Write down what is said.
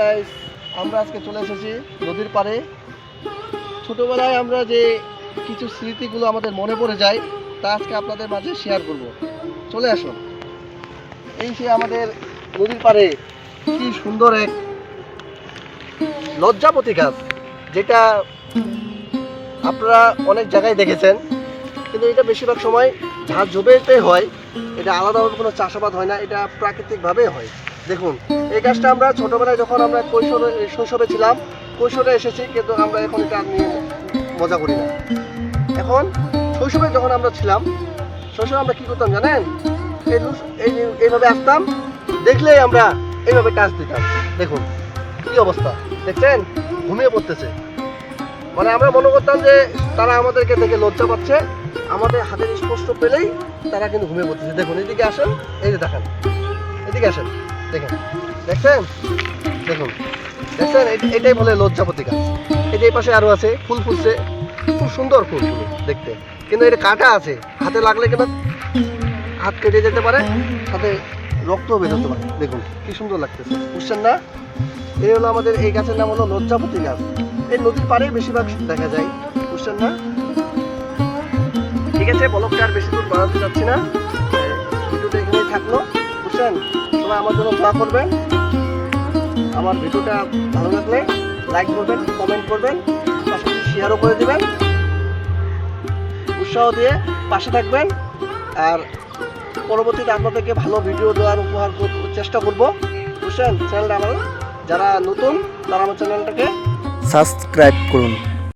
Guys, আমরা আজকে চলে এসেছি নদীর পাড়ে। ছোটোবেলায় আমরা যে কিছু স্মৃতিগুলো আমাদের মনে পড়ে যায়, তা আজকে আপনাদের মাঝে শেয়ার করব। চলে আসুন। এই সে আমাদের নদীর পাড়ে কি সুন্দর এক লজ্জাপতি গাছ, যেটা আপনারা অনেক জায়গায় দেখেছেন, কিন্তু এটা বেশিরভাগ সময় ঝাঁ জবেতে হয়। এটা আলাদাভাবে কোনো চাষাবাদ হয় না, এটা প্রাকৃতিকভাবে হয়। দেখুন, এই গাছটা আমরা ছোটোবেলায় যখন আমরা কৈশোরে শৈশবে ছিলাম, কৈশোরে এসেছি, কিন্তু আমরা এখন এটা নিয়ে মজা করি না। এখন শৈশবে যখন আমরা ছিলাম, শৈশবে আমরা কী করতাম জানেন? এই এইভাবে আসতাম, দেখলেই আমরা এইভাবে টাচ দিতাম। দেখুন, কী অবস্থা, দেখছেন? ঘুমিয়ে পড়তেছে। মানে আমরা মনে করতাম যে তারা আমাদেরকে দেখে লজ্জা পাচ্ছে, আমাদের হাতের স্পষ্ট পেলেই তারা কিন্তু ঘুমিয়ে পড়তেছে। দেখুন, এদিকে আসেন, এই যে দেখেন, এদিকে আসেন। দেখেন, দেখছেন? দেখুন, দেখছেন? এটাই বলে লজ্জাপতি গাছ। এই পাশে আরও আছে, ফুল ফুটছে, খুব সুন্দর ফুল দেখতে। কিন্তু এটা কাটা আছে, হাতে লাগলে কিন্তু হাত কেটে যেতে পারে, সাথে রক্তও বেরোতে পারে। দেখুন, কি সুন্দর লাগতেছে, বুঝছেন না? এই হলো আমাদের, এই গাছের নাম হলো লজ্জাপতি গাছ। এই নদীর পাড়েই বেশিরভাগ দেখা যায়, বুঝছেন না? ঠিক আছে, বলকটা আর বেশি দূর বাড়াতে যাচ্ছি না। ভিডিওটা এখানেই থাকল, বুঝছেন? সবাই আমার জন্য দোয়া করবেন আমার ভিডিওটা ভালো লাগলে লাইক করবেন কমেন্ট করবেন পাশাপাশি শেয়ারও করে দেবেন। উৎসাহ দিয়ে পাশে থাকবেন। আর পরবর্তীতে আপনাদেরকে ভালো ভিডিও দেওয়ার উপহার চেষ্টা করব। বুঝছেন? চ্যানেলটা আমার যারা নতুন, তারা আমার চ্যানেলটাকে সাবস্ক্রাইব করুন।